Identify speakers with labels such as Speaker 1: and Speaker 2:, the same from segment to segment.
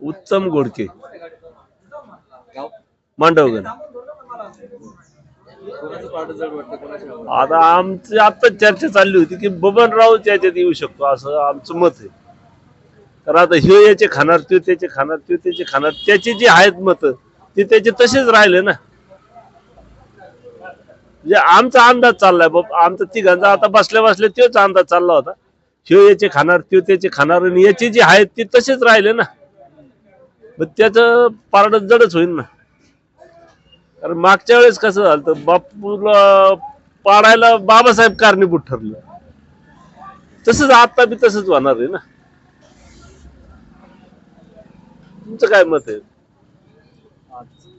Speaker 1: उत्तम गोडके. मांडवगण. आता आमची आता चर्चा चालली होती की बबनराव त्याच्यात येऊ शकतो असं आमचं मत आहे. तर आता ह्यो याचे खाणार त्यो त्याचे खाणार त्यो त्याचे खाणार त्याचे जे आहेत मत ते त्याचे तसेच राहिले ना. म्हणजे आमचा अंदाज चाललाय बाब आमचा तिघांचा आता बसल्या बसल्या तोच अंदाज चालला होता. ह्यो याचे खाणार त्यो त्याचे खाणार आणि याचे जे आहेत ते तसेच राहिले ना. मग त्याचं पारड जडच होईल ना. कारण मागच्या वेळेस कसं झालं होतं, बापूला पाडायला बाबासाहेब कारणीभूत ठरलं. तसंच आता बी तसंच होणार आहे ना. तुमचं काय मत आहे?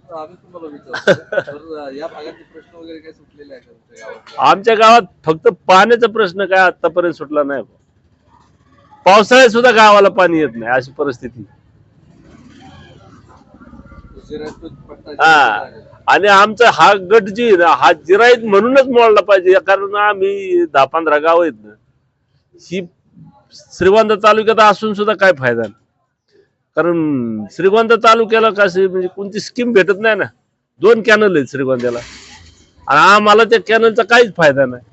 Speaker 2: तर
Speaker 1: आमच्या गावात फक्त पाण्याचा प्रश्न काय आतापर्यंत सुटला नाही. पावसाळ्यात सुद्धा गावाला पाणी येत नाही अशी परिस्थिती. हा. आणि आमचा हा गट जी ना हा जिराईत म्हणूनच मोडला पाहिजे. कारण आम्ही दहा पंधरा गाव आहेत ना ही श्रीगोंदा तालुक्यात असून सुद्धा काय फायदा नाही. कारण श्रीगोंदा तालुक्याला कशी म्हणजे कोणती स्कीम भेटत नाही ना. दोन कॅनल आहेत श्रीगोंद्याला. आणि आम्हाला त्या कॅनलचा काहीच फायदा नाही.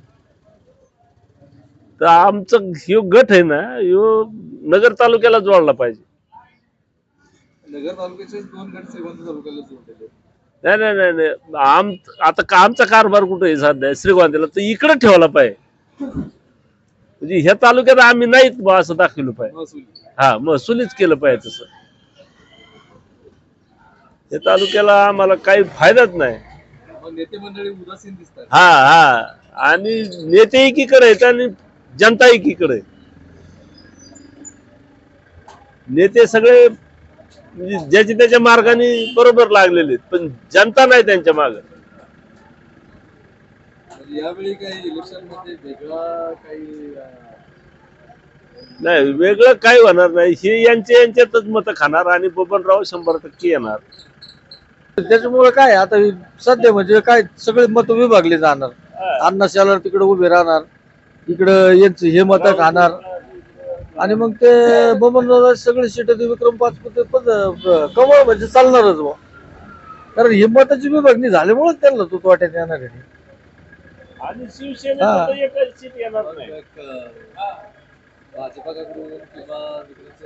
Speaker 1: तर आमचं ह्यो गट आहे ना ह्यो नगर तालुक्याला जोडला पाहिजे.
Speaker 2: नगर तालुक्याचे दोन गट श्रीगोंदा तालुक्याला जोडलेले आहेत.
Speaker 1: नाही नाही नाही नाही. आम आता का- आमचा कारभार कुठे आहे? सध्या श्रीगोंद्याला तर इकडे ठेवला पाहिजे. म्हणजे ह्या तालुक्यात आम्ही नाहीत बा असं दाखवलं पाहिजे.
Speaker 2: महसुली.
Speaker 1: हा महसुलीच केलं पाहिजे तसं. या तालुक्याला आम्हाला काही फायदाच नाही.
Speaker 2: मग नेते मंडळी उदासीन दिसतात.
Speaker 1: हा हा. आणि नेते एकीकडे आहेत आणि जनता एकीकडे. आहे. नेते सगळे म्हणजे ज्याच्या त्याच्या मार्गाने बरोबर लागलेले आहेत पण जनता नाही त्यांच्या मागे.
Speaker 2: यावेळी काही इलेक्शनमध्ये वेगळा काही
Speaker 1: नाही वेगळं काही होणार नाही. हे यांचे यांच्यातच मत खाणार आणि बबनराव शंभर टक्के येणार.
Speaker 3: त्याच्यामुळे काय आता सध्या म्हणजे काय सगळे मत विभागले जाणार. अण्णा शालर तिकडे उभे राहणार. इकडं यांचं हे मत खाणार. आणि मग ते बबनराव सगळे सीट विक्रम पाचपुते पण कमळ म्हणजे चालणारच बुवा. कारण ही मताची विभागणी झाल्यामुळे त्यांना तो वाट्यात येणार आहे.
Speaker 1: आणि
Speaker 3: हा.
Speaker 1: शिवसेनेचं तर एकच सीट येणार
Speaker 2: मग
Speaker 1: नाही
Speaker 2: भाजपाकडून किंवा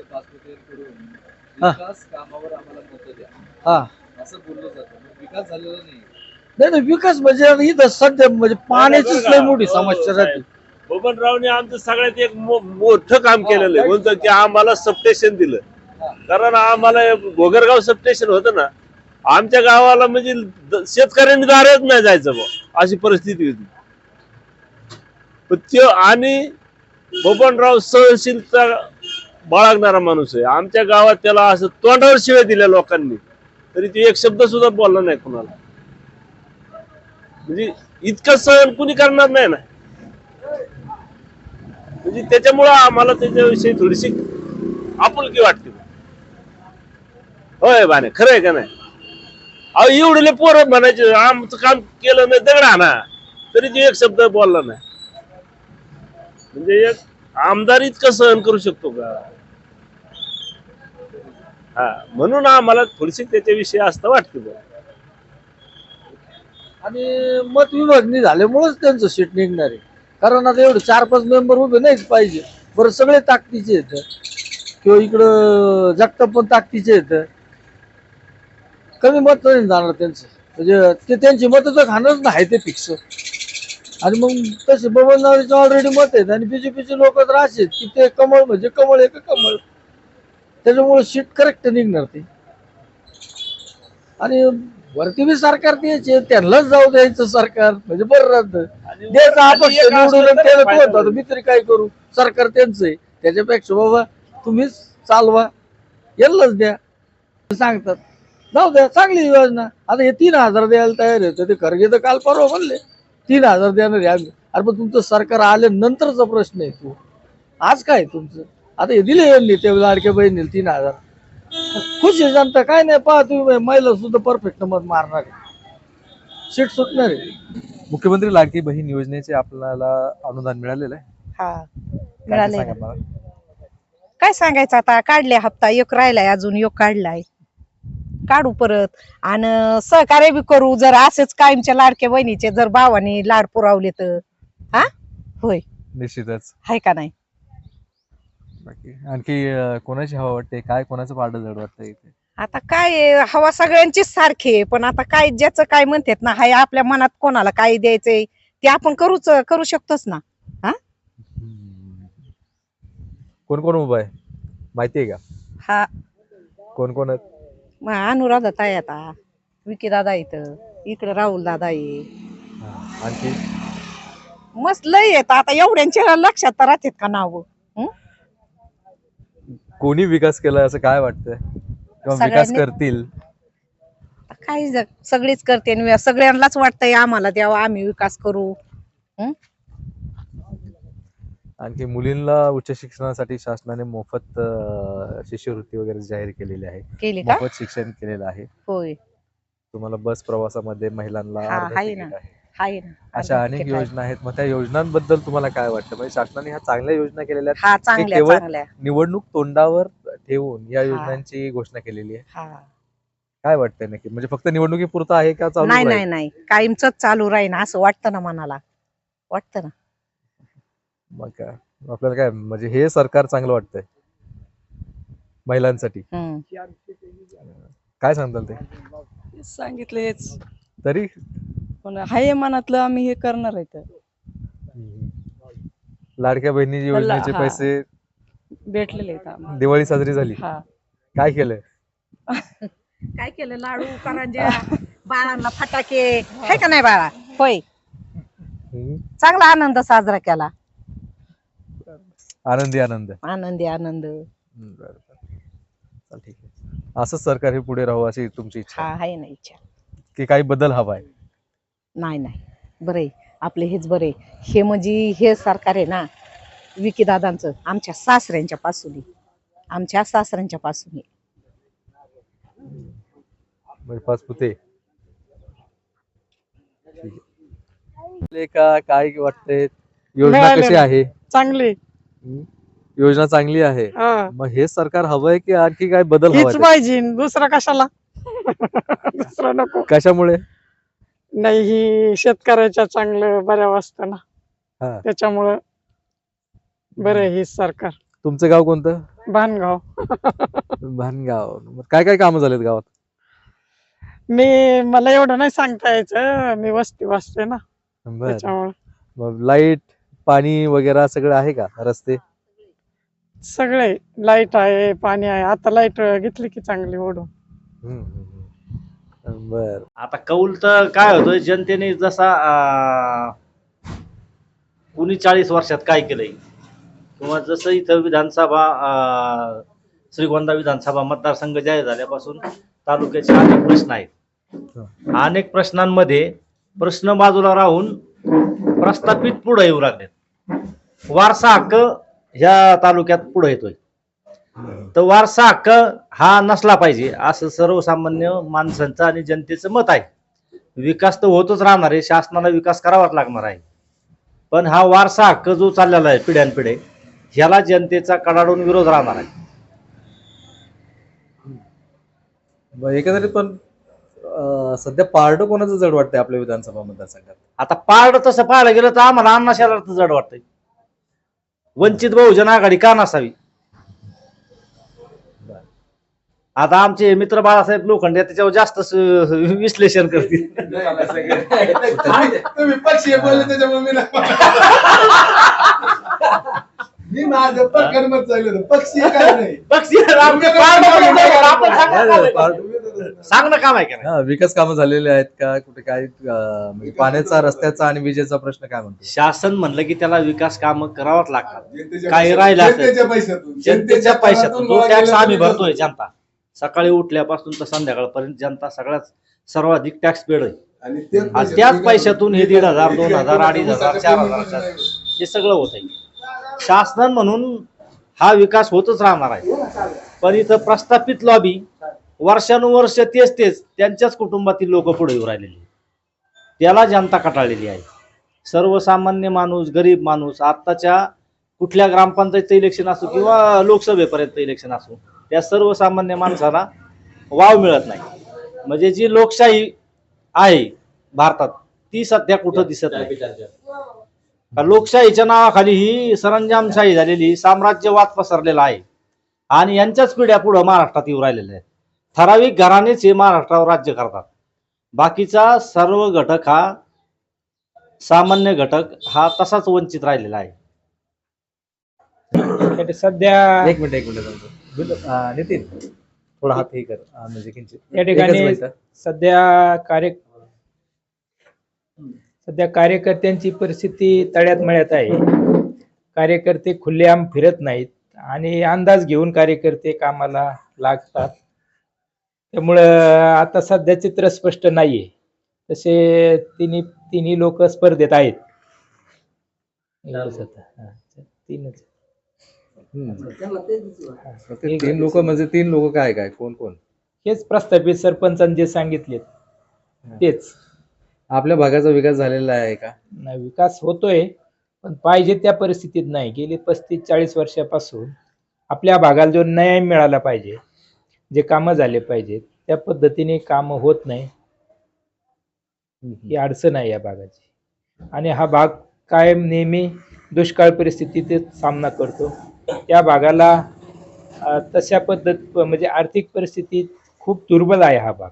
Speaker 2: पाचपुतेकडून
Speaker 3: हा.
Speaker 2: विकास कामावर आम्हाला मत द्या.
Speaker 3: हा.
Speaker 2: असं बोललं जातं. मग विकास झालेला नाही.
Speaker 3: नाही नाही विकास म्हणजे इथं सध्या म्हणजे पाण्याचीच लय मोठी समस्या राहते.
Speaker 1: बबनरावने आमचं सगळ्यात एक मोठं काम केलेलं आहे. म्हणतो की आम्हाला सबस्टेशन दिलं. कारण आम्हाला घोगरगाव सबस्टेशन होतं ना आमच्या गावाला म्हणजे शेतकऱ्यांनी दारच नाही जायचं बुवा अशी परिस्थिती होती. आणि बबनराव सहनशीलता बाळगणारा माणूस आहे. आमच्या गावात त्याला असं तोंडावर शिव्या दिल्या लोकांनी. तरी ते एक शब्द सुद्धा बोलला नाही कुणाला. म्हणजे इतकं सहन कुणी करणार नाही ना? म्हणजे त्याच्यामुळं आम्हाला त्याच्याविषयी थोडीशी आपुलकी वाटते. होय बाने खरं आहे का नाही? अहो एवढे पोरं म्हणायचे आमचं काम केलं नाही दगडा ना तरी ते एक शब्द बोलला नाही. म्हणजे एक आमदार इतकं सहन करू शकतो का? हा म्हणून आम्हाला थोडीशी त्याच्याविषयी असतं वाटते बघ
Speaker 3: आणि मत विभागणी झाल्यामुळेच त्यांचं सीट निघणार आहे. कारण आता एवढे चार पाच मेंबर उभे नाहीच पाहिजे. बरं सगळे ताकदीचे आहेत. किंवा इकडं जगताप पण ताकदीचे आहेत. कमी मत नाही जाणार त्यांचं. म्हणजे ते त्यांची मतं तर खाणारच नाही ते फिक्स आणि मग तसे बबनदारीचे ऑलरेडी मत आहेत आणि बीजेपीचे लोक तर असे आहेत की ते कमळ म्हणजे कमळ आहे का कमळ. त्याच्यामुळे सीट करेक्ट निघणार ते. आणि वरती बी सरकार द्यायचे त्यांनाच जाऊ द्यायचं सरकार. म्हणजे बरं राहतं. द्यायचं
Speaker 1: असलं
Speaker 3: निवडून त्याला तो होता मी तरी काय करू? सरकार त्यांचं आहे. त्याच्यापेक्षा बाबा तुम्हीच चालवा. यांनाच द्या. सांगतात. जाऊ द्या चांगली योजना. आता हे तीन हजार द्यायला तयार आहे. ते खरगे तर काल परवा म्हणले. तीन हजार देणार आहे आम्ही. अरे पण तुमचं सरकार आल्यानंतरचा प्रश्न आहे तू. आज काय तुमचं? आता हे दिले यांनी ते लाडक्या बहिणीला तीन हजार. खुश आहे जनता काय नाही पहा तुम्ही महिला सुद्धा परफेक्ट मत मारणार सीट सुटणार आहे.
Speaker 4: मुख्यमंत्री लाडकी बहीण योजनेचे आपल्याला अनुदान मिळालेलं आहे.
Speaker 5: हा
Speaker 4: काय ते
Speaker 5: मिळाले
Speaker 4: सांगा मला? काय सांगायचं आता? काढले हप्ता एक राहिलाय अजून एक काढलाय. काढू परत. आणि सहकार्य बी करू जर असेच कायमच्या लाडक्या बहिणीचे जर भावाने लाड पुरावले तर. हा? होय.
Speaker 2: निश्चितच.
Speaker 4: हाय का नाही?
Speaker 2: बाकी. आणखी अं, कोणाची हवा वाटते? काय कोणाचं पारडं जड वाटतं इथे?
Speaker 4: आता काय आहे, हवा सगळ्यांचीच सारखी आहे पण आता काय ज्याचं काय म्हणतात ना हाय आपल्या मनात कोणाला काय द्यायचंय ते आपण करूच करू शकतोच ना.
Speaker 2: कोण कोण उभं आहे? माहिती आहे का?
Speaker 4: हा.
Speaker 2: कोण कोण आहेत?
Speaker 4: मग अनुराधा ताई आता. विकी दादा इथं इकडे राहुल दादा आहे.
Speaker 2: हा, आणखी?
Speaker 4: मस्त लय येत आता एवढ्यांच्या लक्षात तर राहतात का नाव?
Speaker 2: कोणी विकास केला असं काय वाटतंय? किंवा विकास
Speaker 4: सगळ्यांनी-
Speaker 2: करतील?
Speaker 4: काही ज- सगळीच करते आणि सगळ्यांनाच वाटतंय आम्हाला द्यावा आम्ही विकास करू.
Speaker 2: आणखी मुलींना उच्च शिक्षणासाठी शासनाने मोफत अं, शिष्यवृत्ती वगैरे जाहीर केलेली आहे.
Speaker 4: केली का?
Speaker 2: मोफत शिक्षण केलेलं आहे.
Speaker 4: होय.
Speaker 2: तुम्हाला बस प्रवासामध्ये महिलांना
Speaker 4: हा,
Speaker 2: अर्ध
Speaker 4: आहे
Speaker 2: तिकीट
Speaker 4: ना.
Speaker 2: आहे
Speaker 4: ना.
Speaker 2: अशा अनेक. योजना आहेत. मग त्या योजनांबद्दल तुम्हाला काय वाटतं? म्हणजे शासनाने ह्या चांगल्या योजना केलेल्या आहेत.
Speaker 4: हा चांगल्या
Speaker 2: केवळ-
Speaker 4: चांगल्या.
Speaker 2: निवडणूक तोंडावर ठेवून या. योजनांची घोषणा केलेली आहे.
Speaker 4: हा.
Speaker 2: काय वाटतंय नक्की? म्हणजे फक्त निवडणुकीपुरतं आहे का चालू
Speaker 4: नाही
Speaker 2: राहील?
Speaker 4: नाही नाही. कायमच चालू राहील असं वाटतं ना मनाला. वाटतं ना.
Speaker 2: मग काय? आपल्याला काय म्हणजे हे सरकार चांगलं वाटतंय? महिलांसाठी.
Speaker 4: हम्म.
Speaker 2: काय सांगताल ते?
Speaker 5: सांगितलेच.
Speaker 2: तरी?
Speaker 5: पण हाय मनातलं आम्ही हे करणार आहे
Speaker 2: लाडक्या बहिणी योजनेचे
Speaker 5: हा.
Speaker 2: पैसे
Speaker 5: भेटलेले आहेत आम्हाला.
Speaker 2: दिवाळी साजरी झाली.
Speaker 5: हा.
Speaker 2: काय केलंय?
Speaker 4: काय केलं? लाडू करंज्या बाळांना फटाके. आहे का नाही बाळा? होय.
Speaker 2: हम्म.
Speaker 4: चांगला आनंद साजरा केला.
Speaker 2: आनंदी आनंद.
Speaker 4: आनंदी आनंद.
Speaker 2: हम्म, बरं, बरं. चल, ठीक आहे. असंच सरकार हे पुढे राहू अशी तुमची इच्छा
Speaker 4: हा
Speaker 2: आहे.
Speaker 4: आहे ना इच्छा.
Speaker 2: की काही बदल हवाय.
Speaker 4: नाही नाही. बरे आपले हेच बरे हे म्हणजे हे सरकार आहे ना विकी दादांचं आमच्या सासऱ्यांच्या पासून आहे. आमच्या सासऱ्यांच्या पासून आहे.
Speaker 2: म्हणजे पाचपुते ठीक आहे. का काय वाटते योजना कशी. आहे?
Speaker 6: चांगली.
Speaker 2: हम्म? योजना चांगली आहे.
Speaker 6: हा.
Speaker 2: मग हे सरकार हवंय की आणखी काय बदल
Speaker 6: हीच
Speaker 2: हवाय
Speaker 6: पाहिजे. दुसरं कशाला? दुसरं नको.
Speaker 2: कशामुळे?
Speaker 6: नाही ही शेतकऱ्याच्या चांगलं बऱ्या वाजतं ना.
Speaker 2: हा.
Speaker 6: त्याच्यामुळं बरं हीच सरकार.
Speaker 2: तुमचं गाव कोणतं?
Speaker 6: भानगाव.
Speaker 2: भानगाव. मग काय काय कामं झालेत गावात?
Speaker 6: मी मला एवढं नाही सांगता यायचं. मी वस्ती वाचते ना.
Speaker 2: बर.
Speaker 6: त्याच्यामुळं.
Speaker 2: मग लाइट पाणी वगैरे सगळं आहे का रस्ते?
Speaker 6: सगळे लाइट आहे पाणी आहे. आता लाइट घेतली की चांगली ओढून.
Speaker 2: हम्म, हम्म, हम्म. बर.
Speaker 7: आता कौल तर काय होतोय जनतेने जसा अं, कुणी चाळीस वर्षात काय केलंय किंवा जसं इथं विधानसभा अं, श्रीगोंदा विधानसभा मतदारसंघ जाहीर झाल्यापासून तालुक्याचे अनेक प्रश्न आहेत. अनेक प्रश्नांमध्ये प्रश्न बाजूला राहून प्रस्थापित पुढे येऊ लागलेत. वारसा हक्क ह्या तालुक्यात पुढे येतोय. तर वारसा हक्क हा नसला पाहिजे असं सर्वसामान्य माणसांचं आणि जनतेचं मत आहे. विकास तर होतच राहणार आहे शासनाला विकास करावाच लागणार आहे. पण हा वारसा हक्क जो चाललेला आहे पिढ्यानपिढे ह्याला जनतेचा कडाडून विरोध राहणार आहे.
Speaker 2: एकंदरीत पण सध्या पारड कोणाचं जड वाटतंय आपल्या विधानसभा मतदारसंघात?
Speaker 7: आता पारड तसं पाहायला गेलं तर आम्हाला अण्णा शहरात जड वाटतंय. वंचित बहुजन आघाडी का नसावी? आता आमचे मित्र बाळासाहेब लोखंडे त्याच्यावर जास्त स- विश्लेषण करतील.
Speaker 8: तुम्ही पक्षी बोलले त्याच्यामुळे मी नाही- मी माझं प्रकरण मत होतं. पक्षी काय नाही?
Speaker 7: पक्षी आमचे सांगणं काम आहे का नाही?
Speaker 2: हा विकास कामं झालेले आहेत का? कुठे काय अं, म्हणजे पाण्याचा रस्त्याचा आणि विजेचा प्रश्न काय म्हणतो?
Speaker 7: शासन म्हणलं की त्याला विकास कामं करावाच लागतात.
Speaker 8: जनतेच्या
Speaker 7: काही
Speaker 8: पैशातून-
Speaker 7: राहिलं असेल.
Speaker 8: जनतेच्या पैशातून.
Speaker 7: जनतेच्या पैशातून. टॅक्स आम्ही भरतोय जनता. सकाळी उठल्यापासून तर संध्याकाळपर्यंत जनता सगळ्यात सर्वाधिक टॅक्स पेड आहे.
Speaker 8: आणि त्याच पैशातून
Speaker 7: हे दीड हजार दोन हजार अडीच हजार चार हजार हे सगळं होत आहे शासन म्हणून हा विकास होतच राहणार आहे. पण इथं प्रस्थापित लॉबी वर्षानुवर्ष तेच तेच त्यांच्याच कुटुंबातील लोक पुढे येऊ राहिलेली. त्याला जनता कटाळलेली आहे. सर्वसामान्य माणूस गरीब माणूस आत्ताच्या कुठल्या ग्रामपंचायतचं इलेक्शन असो किंवा लोकसभेपर्यंत इलेक्शन असो त्या सर्वसामान्य माणसाला वाव मिळत नाही. म्हणजे जी लोकशाही आहे भारतात ती सध्या कुठं दिसत नाही. लोकशाहीच्या नावाखाली ही सरंजामशाही झालेली साम्राज्यवाद पसरलेला आहे. आणि यांच्याच पिढ्या पुढं महाराष्ट्रात येऊ राहिलेल्या आहेत. ठराविक घरानेच हे महाराष्ट्रावर राज्य करतात. बाकीचा सर्व घटक हा सामान्य घटक हा तसाच वंचित राहिलेला आहे.
Speaker 9: सध्या
Speaker 2: एक मिनिट एक मिनिट. नितीन थोडा हात हे कर म्हणजे किंचित.
Speaker 9: या ठिकाणी. सध्या कार्य सध्या कार्यकर्त्यांची परिस्थिती तळ्यात मळ्यात आहे. कार्यकर्ते खुलेआम फिरत नाहीत आणि अंदाज घेऊन कार्यकर्ते कामाला लागतात. त्यामुळं आता सध्या चित्र स्पष्ट नाहीये. तसे तिन्ही तिन्ही लोक स्पर्धेत आहेत. तीनच.
Speaker 2: ते तीन लोक म्हणजे तीन लोक काय काय? कोण कोण?
Speaker 9: हेच प्रस्थापित सरपंचांनी जे सांगितलेत. तेच.
Speaker 2: आपल्या भागाचा विकास झालेला आहे का?
Speaker 9: नाही विकास होतोय पण पाहिजे त्या परिस्थितीत नाही. गेली पस्तीस चाळीस वर्षापासून आपल्या भागाला जो न्याय मिळाला पाहिजे जे कामं झाले पाहिजेत त्या पद्धतीने कामं होत नाही. ही अडचण आहे या भागाची. आणि हा भाग कायम नेहमी दुष्काळ परिस्थितीत सामना करतो. त्या भागाला तशा पद्धत म्हणजे आर्थिक परिस्थिती खूप दुर्बल आहे हा भाग.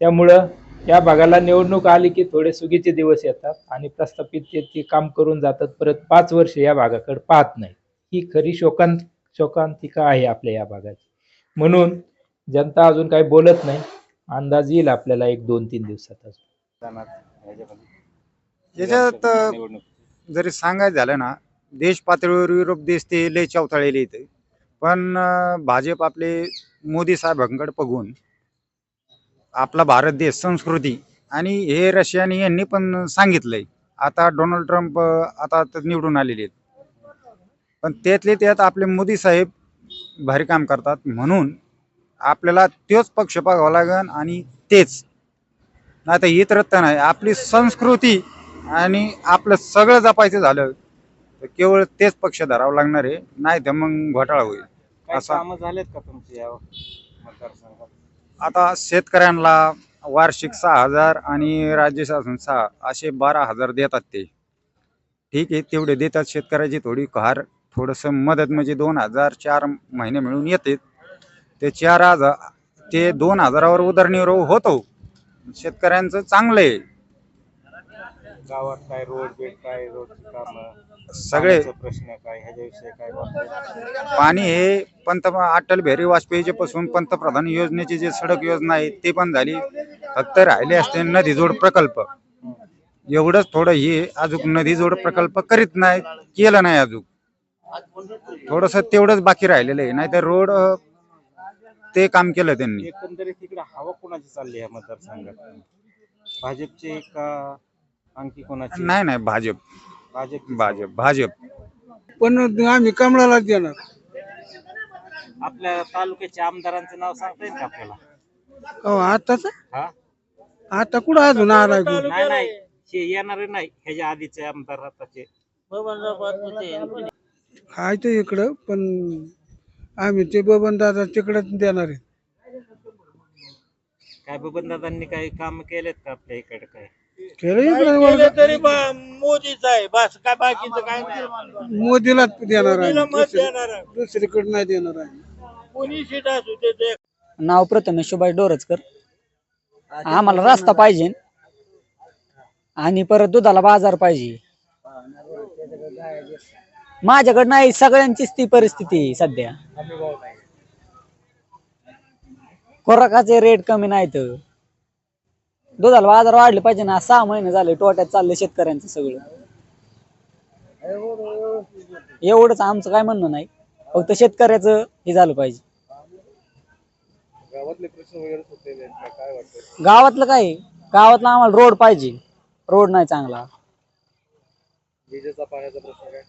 Speaker 9: त्यामुळं या भागाला निवडणूक आली की थोडे सुगीचे दिवस येतात आणि प्रस्थापित ते ते काम करून जातात. परत पाच वर्ष या भागाकडे पाहत नाही. ही खरी शोकांत शोकांतिका आहे आपल्या या भागाची. म्हणून जनता अजून काही बोलत नाही. अंदाज येईल आपल्याला एक दोन तीन दिवसात अजून.
Speaker 10: याच्यात जरी सांगायचं झालं ना देश पातळीवर युरोप देश ते लय चवताळलेले इथे. पण भाजप आपले मोदी साहेबांकडे बघून आपला भारत देश संस्कृती आणि हे रशियानी यांनी पण सांगितलंय. आता डोनाल्ड ट्रम्प आता तर निवडून आलेले आहेत. पण त्यातले त्यात आपले मोदी साहेब भारी काम करतात म्हणून आपल्याला तोच पक्ष बघावा लागेल आणि तेच. नाही तर इतरत्र नाही. आपली संस्कृती आणि आपलं सगळं जपायचं झालं. तर केवळ तेच पक्ष धरावं लागणार आहे नाही तर मग घोटाळा होईल. असा
Speaker 7: झालेत का तुमचे या मतदारसंघात?
Speaker 10: आता शेतकऱ्यांना वार्षिक सहा हजार आणि राज्य शासन सहा असे बारा हजार देतात ते. ठीक आहे तेवढे देतात शेतकऱ्याची थोडी कार थोडंसं मदत म्हणजे दोन हजार चार महिने मिळून येते. ते चार हजार ते दोन हजारावर उदरनिर्वाह होतो. शेतकऱ्यांचं चांगलं आहे.
Speaker 7: गावात काय रोड बेड काय रोडची कामं
Speaker 10: सगळे
Speaker 7: प्रश्न काय ह्याच्याविषयी काय
Speaker 10: पाणी हे पंत अटल बिहारी वाजपेयीचे पासून पंतप्रधान योजनेची जे सडक योजना आहे ते पण झाली. फक्त राहिले असते नदी जोड प्रकल्प. एवढंच थोडं हे अजून नदी जोड प्रकल्प करीत नाही केलं नाही अजून. थोडस तेवढंच बाकी राहिलेलं आहे नाहीतर रोड अं, ते काम केलं त्यांनी.
Speaker 7: एकंदरीत तिकडे हवा कोणाची चालली आहे मतदारसंघात? भाजपचे का आणखी कोणाची?
Speaker 10: नाही नाही भाजप.
Speaker 7: भाजप.
Speaker 10: भाजप भाजप.
Speaker 8: पण आम्ही कमळाला देणार.
Speaker 7: आपल्या तालुक्याच्या आमदारांचं नाव सांगता येईल का आपल्याला?
Speaker 8: हो आताच?
Speaker 7: हा?
Speaker 8: आता कुठं अजून आलाय तो?
Speaker 7: नाही नाही. हे येणारे नाही. ह्याच्या आधीचे आमदार आताचे.
Speaker 8: हाय ते इकडं पण आम्ही ते बबन दादा तिकडच देणार आहे.
Speaker 7: काय बबन दादांनी काही काम केलेत का आपल्या इकडे काय?
Speaker 8: केलं.
Speaker 11: तरी मोदीच आहे. बस काय बाकीचं काय
Speaker 8: मोदीलाच देणार
Speaker 11: मत देणार आहे.
Speaker 8: दुसरीकडे नाही देणार आहे.
Speaker 11: कोणी सीट असू दे ते
Speaker 3: नाव प्रथमेश सुभाष डोरचकर आम्हाला रस्ता पाहिजे. आणि परत दुधाला बाजार पाहिजे. माझ्याकडे नाही सगळ्यांचीच ती परिस्थिती आहे सध्या. खोराकाचे रेट कमी नाहीत. दुधाला बाजार वाढले पाहिजे ना सहा महिने झाले टोट्यात चालले शेतकऱ्यांचं सगळं. एवढंच आमचं काय म्हणणं नाही. फक्त शेतकऱ्याचं हे झालं पाहिजे.
Speaker 2: गावातले प्रश्न वगैरे सुटलेले आहेत का? काय वाटतं
Speaker 3: गावातलं काय गावातला आम्हाला रोड पाहिजे. रोड नाही चांगला.
Speaker 2: विजेचा पाण्याचा प्रश्न काय?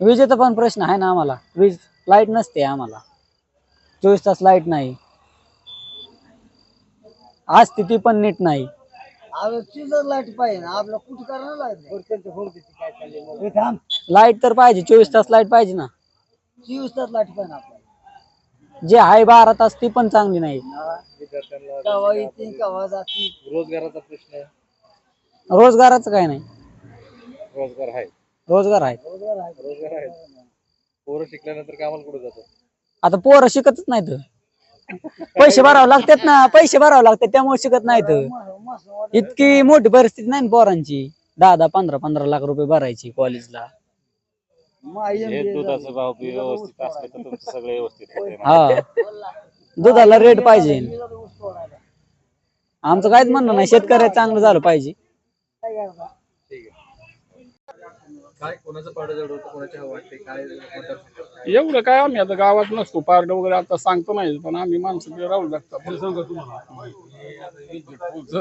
Speaker 3: विजेचा पण प्रश्न आहे ना आम्हाला. वीज लाइट नसते आम्हाला. चोवीस तास लाइट नाही. आज स्थिती पण नीट नाही. लाइट पाहिजे आपलं कुठं करणार
Speaker 12: लाइट तर पाहिजे चोवीस तास लाइट पाहिजे ना.
Speaker 13: चोवीस तास लाइट पाहिजे आपल्याला.
Speaker 12: जे आहे बारा तास ती पण चांगली नाही.
Speaker 2: विद्यार्थ्यांना
Speaker 13: केव्हा येते केव्हा जाते?
Speaker 2: रोजगाराचा प्रश्न
Speaker 12: रोजगाराचं काय नाही.
Speaker 2: रोजगार आहे.
Speaker 12: रोजगार आहे.
Speaker 2: रोजगार आहे. पोरं शिकल्यानंतर कामाला कुठे जातात?
Speaker 12: आता पोरं शिकतच नाहीत. पैसे भरावे लागतात ना पैसे भरावे लागतात त्यामुळे शिकत नाहीत इतकी मोठी परिस्थिती नाही ना पोरांची. दहा दहा पंधरा पंधरा लाख रुपये भरायची कॉलेजला
Speaker 14: दुधाचा भाव बी व्यवस्थित असले तर तुमचं सगळं व्यवस्थित होतंय ना.
Speaker 12: हा. दुधाला रेट पाहिजे. आमचं काहीच म्हणणं नाही शेतकऱ्याचं चांगलं झालं पाहिजे.
Speaker 2: काय कोणाचं पाडं जड होतं? कोणाच्या हवं वाटते? काय मतदारसंघात?
Speaker 15: एवढं काय आम्ही आता गावात नसतो. पारड वगैरे आता सांगतो नाही पण आम्ही माणसं ते राहू लागतात पुढचं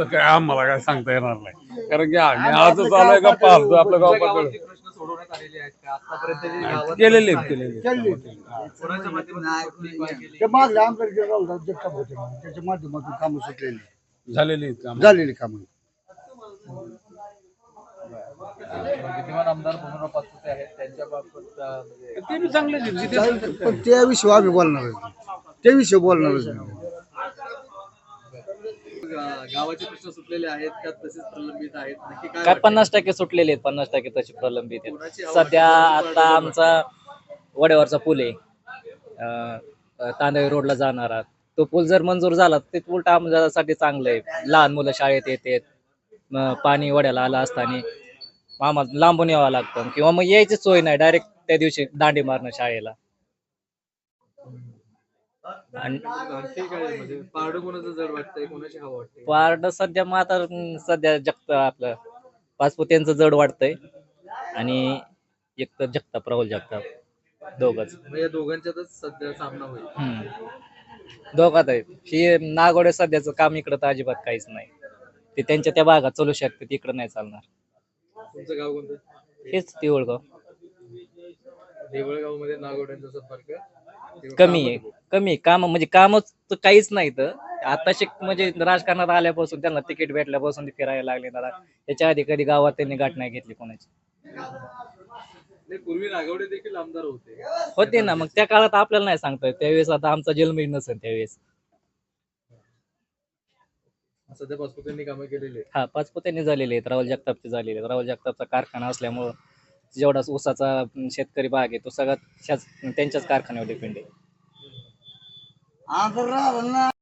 Speaker 15: काय आम्हाला काय सांगता येणार नाही. कारण की आम्ही आजच आलोय का पाहतो आपलं गाव
Speaker 2: तुमच्या
Speaker 15: पातळ
Speaker 2: गावातली प्रश्न सोडवण्यात आलेले आहेत का? आतापर्यंत जे गावात
Speaker 15: केलेले आहेत, केलेले
Speaker 2: कोणाच्या माध्यमातून सोडली, काय केली?
Speaker 16: ते मागल्या आमदार राहुल जगताप होते ना, त्याच्या माध्यमातून कामं सुटलेली
Speaker 15: झालेले आहेत काम.
Speaker 16: झालेली कामं.
Speaker 2: विद्यमान आमदार पाचपुते आहेत म्हणजे
Speaker 15: ते बी चांगले आहेत. जिथे
Speaker 16: पण त्याविषयी आम्ही बोलणारच नाही. त्याविषयी बोलणारच नाही
Speaker 2: गा- गावाचे प्रश्न सुटलेले आहेत का तसेच प्रलंबित आहेत नक्की काय
Speaker 17: काय
Speaker 2: वाटतं?
Speaker 17: पन्नास टक्के सुटलेले आहेत पन्नास टक्के तसे प्रलंबित
Speaker 2: कोणाची
Speaker 17: आहेत सध्या? आता आमचा वड्यावरचा पूल आहे अं, अं, तांदळी रोडला जाणारा तो पूल जर मंजूर झाला तर ते उलट आमच्यासाठी चांगलं आहे लहान मुलं शाळेत येतात मग पाणी वड्याला आलं असताना आम्हाला लांबून यावं लागतं. किंवा मग यायची सोय नाही डायरेक्ट त्या दिवशी दांडी मारणं शाळेला. आणि
Speaker 2: म्हणजे पारडं कोणाचं जड वाटतंय कोणाची हवा वाटते
Speaker 17: वार्ड सध्या मग आता अं, सध्या जगत आपलं. पाचपुत्यांचं जड वाटतंय. आणि एक तर जगताप राहुल जगताप. दोघच.
Speaker 2: म्हणजे या दोघांच्यातच सध्या सामना होईल
Speaker 17: दोघात आहेत. ही नागोडे सध्याचं काम इकडं तर अजिबात काहीच नाही. ते त्यांच्या त्या भागात चालू शकते तिकडं नाही चालणार.
Speaker 2: तुमचं गाव कोणतं?
Speaker 17: हेच ओळख
Speaker 2: देवळगाव. मध्ये नागोड्यांचा संपर्क
Speaker 17: कमी
Speaker 2: काम
Speaker 17: आहे. कमी काम म्हणजे कामच तर काहीच नाही तर. आता शिक म्हणजे राजकारणात आल्यापासून त्यांना तिकीट भेटल्यापासून ते फिरायला लागले ना त्याच्या आधी कधी गावात त्यांनी गाठ नाही घेतली कोणाची?
Speaker 2: नाही, पूर्वी नागवडे देखील आमदार होते.
Speaker 17: होते ना. मग त्या काळात आपल्याला नाही सांगता येत. त्यावेळेस आता आमचा जन्मही नसेल त्यावेळेस.
Speaker 2: सध्या पाचपुतेंनी कामं केलेली आहेत.
Speaker 17: हा पाचपुत्यांनी झालेले आहेत. राहुल जगतापचे झालेले आहेत. राहुल जगतापचा कारखाना असल्यामुळं जेवढा ऊसाचा अं, शेतकरी भाग आहे तो सगळा ह्याच त्यांच्याच कारखान्यावर डिपेंड आहे.